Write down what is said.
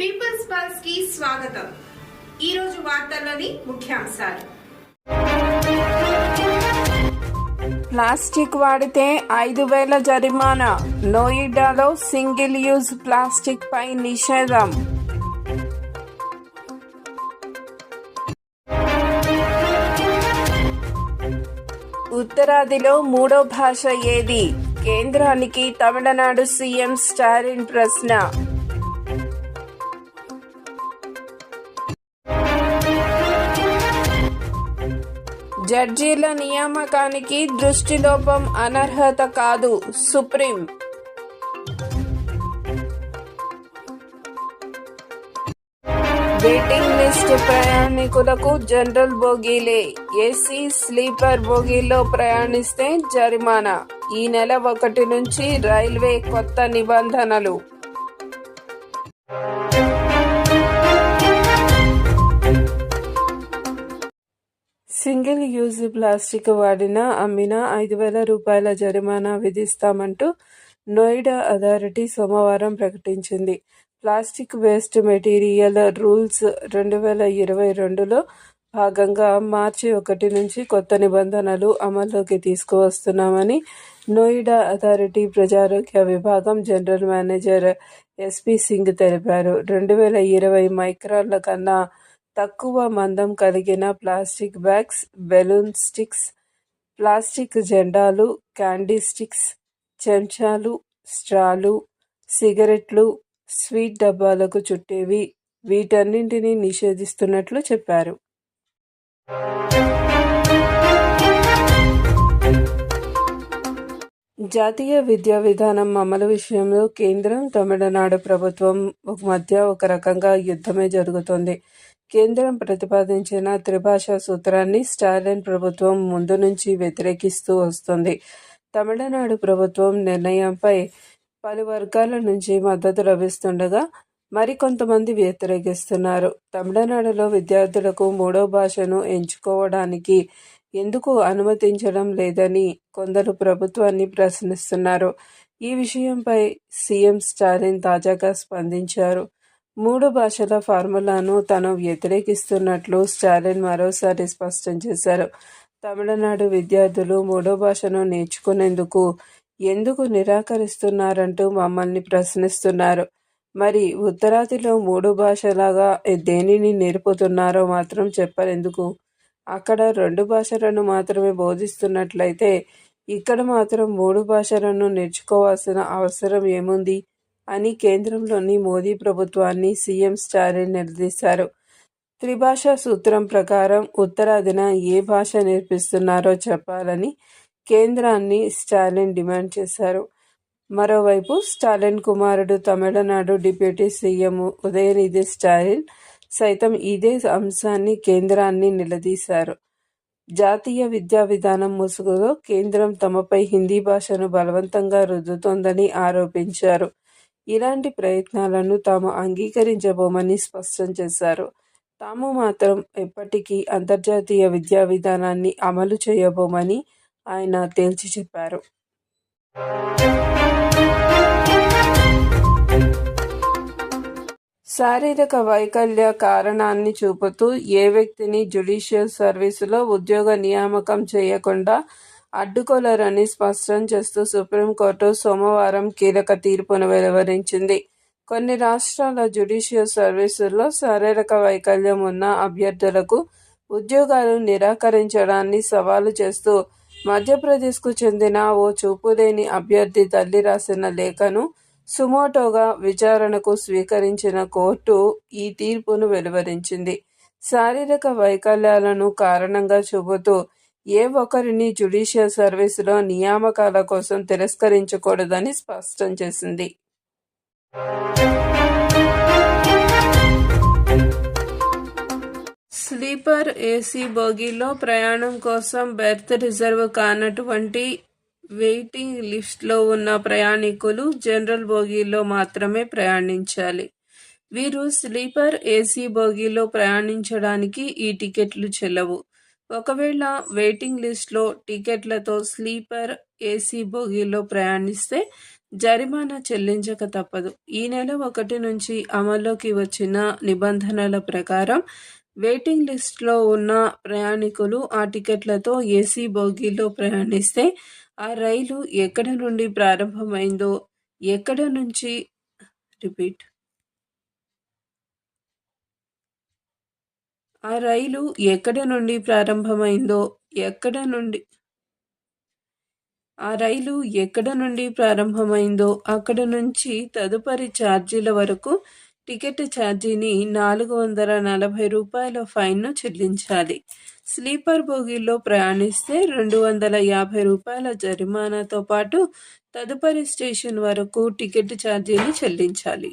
Peoples పల్స్కి స్వాగతం. ఈ రోజు వార్తల్లోని ముఖ్యాంశాలు. ప్లాస్టిక్ వాడితే ఐదు వేల జరిమానా. నోయిడాలో సింగిల్ యూజ్ ప్లాస్టిక్ పై నిషేధం. ఉత్తరాదిలో మూడో భాష ఏది? కేంద్రానికి తమిళనాడు సీఎం స్టాలిన్ ప్రశ్న. జడ్జీల నియామకానికి దృష్టిలోపం అనర్హత కాదు సుప్రీం. వెయిటింగ్ లిస్ట్ ప్రయాణికులకు జనరల్ బోగీలే ఏసీ స్లీపర్ బోగీలో ప్రయాణిస్తే జరిమానా. ఈ నెల ఒకటి నుంచి రైల్వే కొత్త నిబంధనలు. సింగిల్ యూజ్ ప్లాస్టిక్ వాడిన అమ్మిన ఐదు వేల రూపాయల జరిమానా విధిస్తామంటూ నోయిడా అథారిటీ సోమవారం ప్రకటించింది. ప్లాస్టిక్ వేస్ట్ మెటీరియల్ రూల్స్ రెండు వేల ఇరవై రెండులో భాగంగా మార్చి ఒకటి నుంచి కొత్త నిబంధనలు అమల్లోకి తీసుకువస్తున్నామని నోయిడా అథారిటీ ప్రజారోగ్య విభాగం జనరల్ మేనేజర్ ఎస్పి సింగ్ తెలిపారు. రెండు వేల ఇరవై మైక్రాన్ల కన్నా తక్కువ మందం కలిగిన plastic bags balloon sticks plastic జెండాలు క్యాండీ స్టిక్స్ చెంచాలు స్ట్రాలు సిగరెట్లు స్వీట్ డబ్బాలకు చుట్టేవి. వీటన్నింటినీ నిషేధిస్తున్నట్లు చెప్పారు. జాతీయ విద్యా విధానం అమలు విషయంలో కేంద్రం తమిళనాడు ప్రభుత్వం మధ్య ఒక రకంగా యుద్ధమే జరుగుతోంది. కేంద్రం ప్రతిపాదించిన త్రిభాషా సూత్రాన్ని స్టాలిన్ ప్రభుత్వం ముందు నుంచి వ్యతిరేకిస్తూ వస్తుంది. తమిళనాడు ప్రభుత్వం నిర్ణయంపై పలు వర్గాల నుంచి మద్దతు లభిస్తుండగా మరికొంతమంది వ్యతిరేకిస్తున్నారు. తమిళనాడులో విద్యార్థులకు మూడో భాషను ఎంచుకోవడానికి ఎందుకు అనుమతించడం లేదని కొందరు ప్రభుత్వాన్ని ప్రశ్నిస్తున్నారు. ఈ విషయంపై సీఎం స్టాలిన్ తాజాగా స్పందించారు. మూడు భాషల ఫార్ములాను తాను వ్యతిరేకిస్తున్నట్లు స్టాలిన్ మరోసారి స్పష్టం చేశారు. తమిళనాడు విద్యార్థులు మూడో భాషను నేర్చుకునేందుకు ఎందుకు నిరాకరిస్తున్నారంటూ మమ్మల్ని ప్రశ్నిస్తున్నారు. మరి ఉత్తరాదిలో మూడు భాషలాగా దేనిని నేర్పుతున్నారో మాత్రం చెప్పరెందుకు అక్కడ రెండు భాషలను మాత్రమే బోధిస్తున్నట్లయితే ఇక్కడ మాత్రం మూడు భాషలను నేర్చుకోవాల్సిన అవసరం ఏముంది? అని కేంద్రంలోని మోదీ ప్రభుత్వాన్ని సీఎం స్టాలిన్ నిలదీశారు త్రిభాషా సూత్రం ప్రకారం ఉత్తరాదిన ఏ భాష నేర్పిస్తున్నారో చెప్పాలని కేంద్రాన్ని స్టాలిన్ డిమాండ్ చేశారు. మరోవైపు స్టాలిన్ కుమారుడు తమిళనాడు డిప్యూటీ సీఎం ఉదయనిధి స్టాలిన్ సైతం ఇదే అంశాన్ని కేంద్రాన్ని నిలదీశారు. జాతీయ విద్యా విధానం ముసుగులో కేంద్రం తమపై హిందీ భాషను బలవంతంగా రుద్దుతోందని ఆరోపించారు. ఇలాంటి ప్రయత్నాలను తాము అంగీకరించబోమని స్పష్టం చేశారు. తాము మాత్రం ఎప్పటికీ అంతర్జాతీయ విద్యా విధానాన్ని అమలు చేయబోమని ఆయన తేల్చి చెప్పారు. శారీరక వైకల్య కారణాన్ని చూపుతూ ఏ వ్యక్తిని జుడిషియల్ సర్వీసులో ఉద్యోగ నియామకం చేయకుండా అడ్డుకోలేరని స్పష్టం చేస్తూ సుప్రీంకోర్టు సోమవారం కీలక తీర్పును వెలువరించింది. కొన్ని రాష్ట్రాల జుడిషియల్ సర్వీసుల్లో శారీరక వైకల్యం ఉన్న అభ్యర్థులకు ఉద్యోగాలు నిరాకరించడాన్ని సవాలు చేస్తూ మధ్యప్రదేశ్కు చెందిన ఓ చూపులేని అభ్యర్థి తల్లి రాసిన లేఖను సుమోటోగా విచారణకు స్వీకరించిన కోర్టు ఈ తీర్పును వెలువరించింది. శారీరక వైకల్యాలను కారణంగా చూపుతూ ఏ ఒక్కరిని జ్యుడిషియల్ సర్వీసులో నియామకాల కోసం తిరస్కరించకూడదని స్పష్టం చేసింది. స్లీపర్ ఏసీ బోగీలో ప్రయాణం కోసం బెర్త్ రిజర్వ్ కానటువంటి వెయిటింగ్ లిస్ట్లో ఉన్న ప్రయాణికులు జనరల్ బోగీలో మాత్రమే ప్రయాణించాలి. వీరు స్లీపర్ ఏసీ బోగీలో ప్రయాణించడానికి ఈ టికెట్లు చెల్లవు. ఒకవేళ వెయిటింగ్ లిస్ట్లో టికెట్లతో స్లీపర్ ఏసీ బోగీలో ప్రయాణిస్తే జరిమానా చెల్లించక తప్పదు. ఈ నెల ఒకటి నుంచి అమల్లోకి వచ్చిన నిబంధనల ప్రకారం వెయిటింగ్ లిస్ట్లో ఉన్న ప్రయాణికులు ఆ టికెట్లతో ఏసీ బోగీలో ప్రయాణిస్తే ఆ రైలు ఎక్కడ నుండి ప్రారంభమైందో ఎక్కడ నుంచి రిపీట్. ఆ రైలు ఎక్కడ నుండి ప్రారంభమైందో ఎక్కడ నుండి ఆ రైలు ఎక్కడ నుండి ప్రారంభమైందో అక్కడ నుంచి తదుపరి ఛార్జీల వరకు టికెట్ ఛార్జీని నాలుగు వందల నలభై రూపాయల ఫైన్ను చెల్లించాలి. స్లీపర్ బోగీల్లో ప్రయాణిస్తే రెండు వందల యాభై రూపాయల జరిమానాతో పాటు తదుపరి స్టేషన్ వరకు టికెట్ ఛార్జీని చెల్లించాలి.